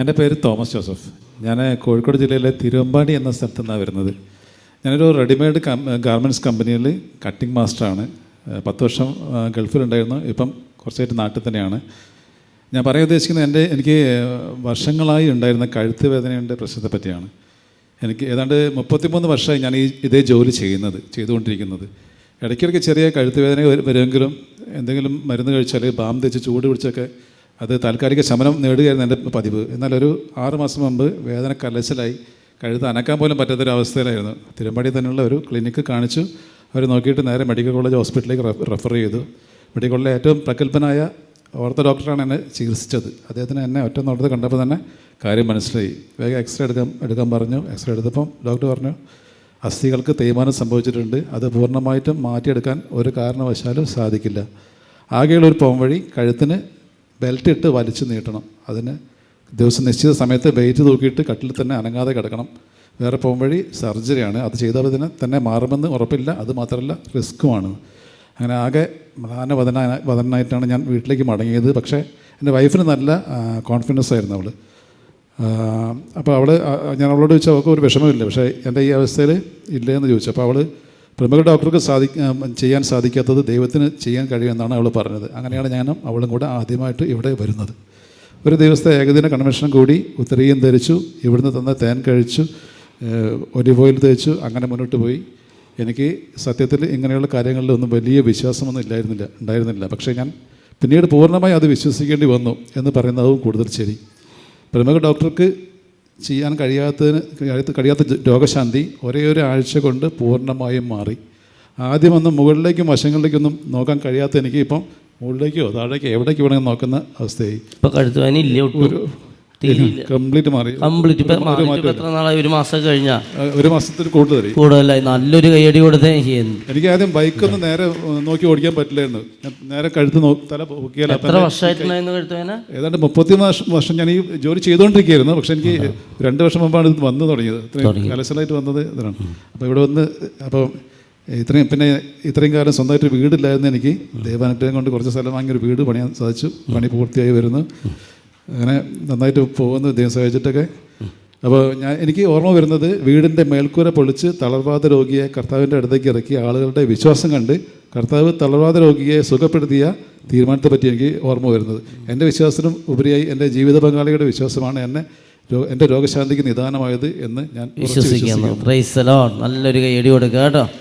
എന്റെ പേര് Thomas Joseph. ഞാൻ കോഴിക്കോട് ജില്ലയിലെ തിരുവമ്പാടി എന്ന സ്ഥലത്തു നിന്നാണ് വരുന്നത്. ഞാനൊരു റെഡിമെയ്ഡ് ഗാർമെന്റ്സ് കമ്പനിയിൽ കട്ടിംഗ് മാസ്റ്ററാണ്. പത്ത് വർഷം ഗൾഫിലുണ്ടായിരുന്നു. ഇപ്പം കുറച്ചായിട്ട് നാട്ടിൽ തന്നെയാണ്. ഞാൻ പറയാൻ ഉദ്ദേശിക്കുന്നത് എന്റെ എനിക്ക് വർഷങ്ങളായി ഉണ്ടായിരുന്ന കഴുത്ത് വേദനയുടെ പ്രശ്നത്തെ പറ്റിയാണ്. എനിക്ക് ഏതാണ്ട് മുപ്പത്തിമൂന്ന് വർഷമായി ഞാൻ ഈ ഇതേ ജോലി ചെയ്യുന്നത് ചെയ്തുകൊണ്ടിരിക്കുന്നത്. ഇടയ്ക്കിടയ്ക്ക് ചെറിയ കഴുത്ത് വേദന വരുമെങ്കിലും എന്തെങ്കിലും മരുന്ന് കഴിച്ചാൽ ബാം തേച്ച് ചൂട് പിടിച്ചൊക്കെ അത് താൽക്കാലിക ശമനം നേടുകയായിരുന്നു എന്റെ പതിവ്. എന്നാലൊരു ആറുമാസം ആറ് മാസം മുമ്പ് വേദന കലശലായി. കഴുത്ത് അനക്കാൻ പോലും പറ്റാത്തൊരവസ്ഥയിലായിരുന്നു. തിരുമ്പടി തന്നെയുള്ള ഒരു ക്ലിനിക്ക് കാണിച്ചു. അവർ നോക്കിയിട്ട് നേരെ മെഡിക്കൽ കോളേജ് ഹോസ്പിറ്റലിലേക്ക് റെഫ്- റെഫർ ചെയ്തു. മെഡിക്കൽ കോളേജിലെ ഏറ്റവും പ്രഗത്ഭനായ ഓർത്തോ ഡോക്ടറാണ് എന്നെ ചികിത്സിച്ചത്. അദ്ദേഹത്തിന് എന്നെ ഒറ്റ നോട്ടത്തിൽ കണ്ടപ്പോൾ തന്നെ കാര്യം മനസ്സിലായി. വേഗം എക്സ്റേ എടുക്കാൻ എടുക്കാൻ പറഞ്ഞു. എക്സ്റേ എടുത്തപ്പം ഡോക്ടർ പറഞ്ഞു അസ്ഥികൾക്ക് തേയ്മാനം സംഭവിച്ചിട്ടുണ്ട്. അത് പൂർണമായിട്ടും മാറ്റിയെടുക്കാൻ ഒരു കാരണവശാലും സാധിക്കില്ല. ആകെയുള്ള ഒരു പോംവഴി കഴുത്തിന് ബെൽറ്റ് ഇട്ട് വലിച്ചു നീട്ടണം. അതിന് ദിവസം നിശ്ചിത സമയത്ത് വെയിറ്റ് തൂക്കിയിട്ട് കട്ടിൽ തന്നെ അനങ്ങാതെ കിടക്കണം. വേറെ പോകും വഴി സർജറിയാണ് അത് ചെയ്താൽ ഇതിന് തന്നെ മാറുമെന്ന് ഉറപ്പില്ല. അത് മാത്രമല്ല റിസ്ക്കുമാണ് അങ്ങനെ ആകെ പ്രധാന വദന വധനായിട്ടാണ് ഞാൻ വീട്ടിലേക്ക് മടങ്ങിയത്. പക്ഷേ എന്റെ വൈഫിന് നല്ല കോൺഫിഡൻസ് ആയിരുന്നു അവൾ അപ്പോൾ അവൾ ഞാൻ അവളോട് ചോദിച്ചാൽ അവൾക്ക് ഒരു വിഷമമില്ല. പക്ഷേ എന്റെ ഈ അവസ്ഥയിൽ ഇല്ലയെന്ന് ചോദിച്ചു. അപ്പോൾ അവൾ പ്രമുഖ ഡോക്ടർക്ക് സാധി ചെയ്യാൻ സാധിക്കാത്തത് ദൈവത്തിന് ചെയ്യാൻ കഴിയുമെന്നാണ് അവൾ പറഞ്ഞത്. അങ്ങനെയാണ് ഞാനും അവളും കൂടെ ആദ്യമായിട്ട് ഇവിടെ വരുന്നത്. ഒരു ദിവസത്തെ ഏകദിന കൺവെൻഷൻ കൂടി ഉത്തരീയം ധരിച്ചു ഇവിടുന്ന് തന്ന തേൻ കഴിച്ചു ഒലിവ് ഓയിൽ തേച്ചു അങ്ങനെ മുന്നോട്ട് പോയി. എനിക്ക് സത്യത്തിൽ ഇങ്ങനെയുള്ള കാര്യങ്ങളിലൊന്നും വലിയ വിശ്വാസമൊന്നും ഇല്ലായിരുന്നില്ല ഉണ്ടായിരുന്നില്ല. പക്ഷേ ഞാൻ പിന്നീട് പൂർണമായി അത് വിശ്വസിക്കേണ്ടി വന്നു എന്ന് പറയുന്നതും കൂടുതൽ ശരി. പ്രമുഖ ഡോക്ടർക്ക് ചെയ്യാൻ കഴിയാത്തതിന് കഴിയാത്ത രോഗശാന്തി ഒരേ ഒരു ആഴ്ച കൊണ്ട് പൂർണമായും മാറി. ആദ്യം ആദ്യമൊന്നും മുകളിലേക്കും വശങ്ങളിലേക്കൊന്നും നോക്കാൻ കഴിയാത്ത എനിക്ക് ഇപ്പം മുകളിലേക്കോ താഴേക്കോ എവിടേക്ക് വേണമെങ്കിൽ നോക്കുന്ന അവസ്ഥയായി. ഇപ്പം കഴുത്തുവാനില്ല തീരില്ല കംപ്ലീറ്റ് മാറി. കംപ്ലീറ്റ് ഇപ്പൊ എത്ര നാളായി? ഒരു മാസം കഴിഞ്ഞാ? ഒരു മാസത്തിൽ കൂടുതൽ കൂടുതലായി. നല്ലൊരു കൈയടി കൊടുത്തേ എനിക്ക് ആദ്യം ബൈക്ക് ബൈക്കൊന്നും നേരെ നോക്കി ഓടിക്കാൻ പറ്റില്ലായിരുന്നു. നേരെ കഴുത്ത് തല എത്ര വർഷമായിട്ടുണ്ടായിരുന്നു ഏതാണ്ട് മുപ്പത്തി വർഷം ഞാൻ ഈ ജോലി ചെയ്തുകൊണ്ടിരിക്കുകയായിരുന്നു. പക്ഷെ എനിക്ക് രണ്ട് വർഷം മുമ്പാണ് ഇത് വന്നു തുടങ്ങിയത്. ഇത്രയും കലശലായിട്ട് വന്നത് ഇതാണ്. അപ്പോൾ ഇവിടെ വന്ന് അപ്പോൾ ഇത്രയും പിന്നെ ഇത്രയും കാലം സ്വന്തമായിട്ട് വീടില്ലായിരുന്നു എനിക്ക്. ദൈവാനുഗ്രഹം കൊണ്ട് കുറച്ച് സ്ഥലം വാങ്ങി ഒരു വീട് പണിയാൻ സാധിച്ചു. പണി പൂർത്തിയായി വരുന്നു. അങ്ങനെ നന്നായിട്ട് പോകുന്നു ദൈവം സഹായിച്ചിട്ടൊക്കെ. അപ്പോൾ ഞാൻ എനിക്ക് ഓർമ്മ വരുന്നത് വീടിന്റെ മേൽക്കൂര പൊളിച്ച് തളർവാദ രോഗിയെ കർത്താവിന്റെ അടുത്തേക്ക് ഇറക്കി ആളുകളുടെ വിശ്വാസം കണ്ട് കർത്താവ് തളർവാദ രോഗിയെ സുഖപ്പെടുത്തിയ തീരുമാനത്തെ പറ്റി എനിക്ക് ഓർമ്മ വരുന്നത്. എന്റെ വിശ്വാസത്തിനും ഉപരിയായി എന്റെ ജീവിത പങ്കാളിയുടെ വിശ്വാസമാണ് എന്നെ എന്റെ രോഗശാന്തിക്ക് നിദാനമായത് എന്ന് ഞാൻ വിശ്വസിക്കുന്നു. നല്ലൊരു കൈയടി കൊടുക്കുക കേട്ടോ.